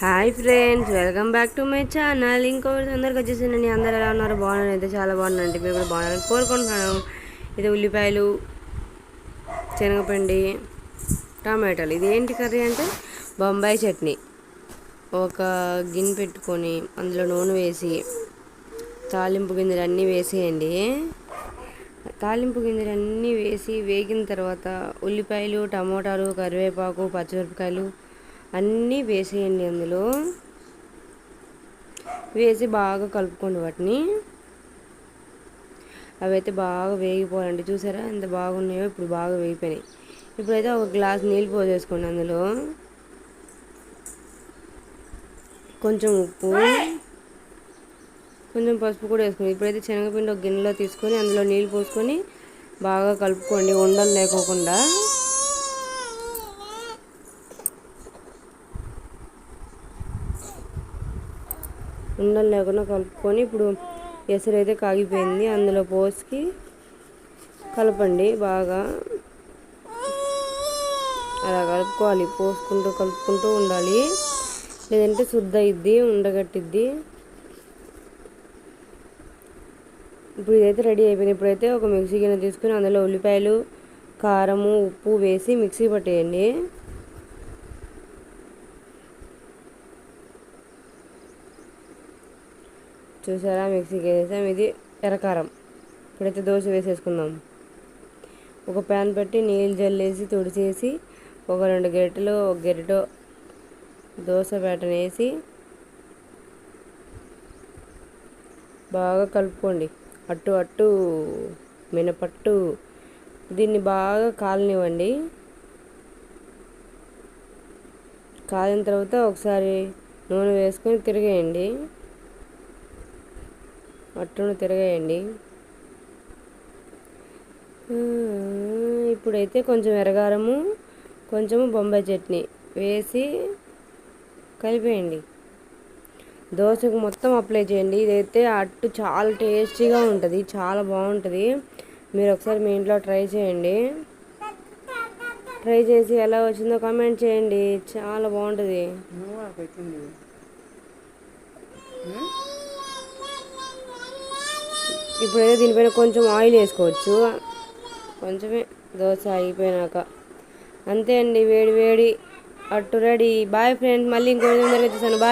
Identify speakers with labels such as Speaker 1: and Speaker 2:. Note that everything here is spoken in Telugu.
Speaker 1: Hi friends welcome back to my channel. ఇంకొకటి అందరికి వచ్చేసిందండి అందరు ఎలా ఉన్నారు? బాగున్నారు అయితే చాలా బాగున్నారండి మీరు కూడా బాగున్నారని కోరుకుంటున్నాను. ఇది ఉల్లిపాయలు శనగపిండి టమాటాలు. ఇది ఏంటి కర్రీ అంటే? బొంబాయి చట్నీ. ఒక గిన్నె పెట్టుకొని అందులో నూనె వేసి తాలింపు గింజలు అన్నీ వేసేయండి. తాలింపు గింజలు అన్నీ వేసి వేగిన తర్వాత ఉల్లిపాయలు టమోటాలు కరివేపాకు పచ్చిమిరపకాయలు అన్నీ వేసేయండి అందులో. వేసి బాగా కలుపుకోండి వాటిని. అవి అయితే బాగా వేగిపోవాలండి. చూసారా? ఎంత బాగున్నాయో ఇప్పుడు బాగా వేగిపోయినాయి. ఇప్పుడైతే ఒక గ్లాస్ నీళ్ళు పోసేసుకోండి అందులో. కొంచెం ఉప్పు. కొంచెం పసుపు కూడా వేసుకోండి. ఇప్పుడైతే శనగపిండి ఒక గిన్నెలో తీసుకొని అందులో నీళ్ళు పోసుకొని బాగా కలుపుకోండి. ఉండలు లేకోకుండా. ఉండలు లేకుండా కలుపుకొని ఇప్పుడు ఎసరు అయితే కాగిపోయింది. అందులో పోసి కలపండి బాగా. అలా కలుపుకోవాలి. పోసుకుంటూ కలుపుకుంటూ ఉండాలి. లేదంటే శుద్ధ ఇద్ది ఉండగట్టిద్ది. ఇప్పుడు ఇదైతే రెడీ అయిపోయింది. ఇప్పుడైతే ఒక మిక్సీ గిన్నె తీసుకుని అందులో ఉల్లిపాయలు కారము ఉప్పు వేసి మిక్సీ పట్టేయండి. చూసారా మిక్సీకి వేసాం ఇది ఎర్రకారం ఇప్పుడైతే దోశ వేసేసుకుందాం. ఒక ప్యాన్ పెట్టి నీళ్ళు జల్లేసి తుడిచేసి ఒక రెండు గరిటెలు ఒక గరిటె దోశ బ్యాటర్ని వేసి బాగా కలుపుకోండి. అట్టు అట్టు మినపట్టు దీన్ని బాగా కాలనివ్వండి. కాలిన తర్వాత ఒకసారి నూనె వేసుకొని తిరిగేయండి. అట్టును తిరగేయండి. ఇప్పుడైతే కొంచెం ఎరగారము కొంచెము బొంబాయి చట్నీ వేసి కలిపేయండి. దోశకు మొత్తం అప్లై చేయండి. ఇదైతే అట్టు చాలా టేస్టీగా ఉంటుంది చాలా బాగుంటుంది. మీరు ఒకసారి మీ ఇంట్లో ట్రై చేయండి. ట్రై చేసి ఎలా వచ్చిందో కామెంట్ చేయండి. చాలా బాగుంటుంది. ఇప్పుడైతే దీనిపైన కొంచెం ఆయిల్ వేసుకోవచ్చు. కొంచెమే దోశ అయిపోయినాక. అంతే అండి వేడి వేడి. అట్టు రెడీ. బాయ్ ఫ్రెండ్స్ మళ్ళీ ఇంకో విధంగా వచ్చేసాను బాయ్.